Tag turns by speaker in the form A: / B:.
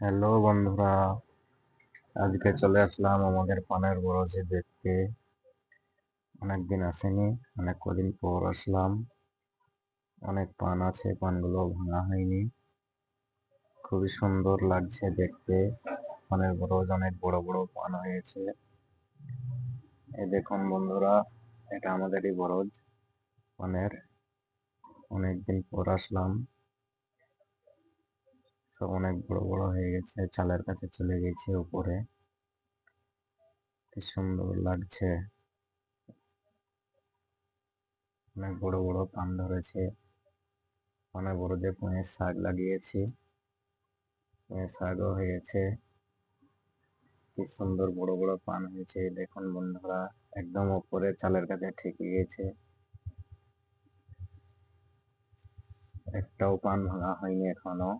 A: Hello বন্ধুরা। আজকে চলে আসলাম আমাদের পানের বরজে দেখতে। অনেকদিন আসেনি, অনেক কদিন পর আসলাম। অনেক পান আছে, পানগুলো ভাঙা হয়নি। খুবই সুন্দর লাগছে দেখতে। পানের বরজ অনেক বড় বড় পান হয়েছে। এই দেখুন বন্ধুরা, এটা আমাদেরই বরজ পানের। অনেকদিন পর আসলাম। সব অনেক বড় বড় হয়ে গেছে, চালের কাছে চলে গেছে উপরে। কি সুন্দর লাগছে। অনেক বড় বড় পান ধরেছে। অনেক বড় যে পুঁয়ের শাক লাগিয়েছি পুঁয়ের শাকও হয়েছে। কি সুন্দর বড় বড় পান হয়েছে। দেখুন বন্ধুরা, একদম উপরে চালের কাছে ঠেকে গেছে। একটাও পান ভাঙা হয়নি এখনও।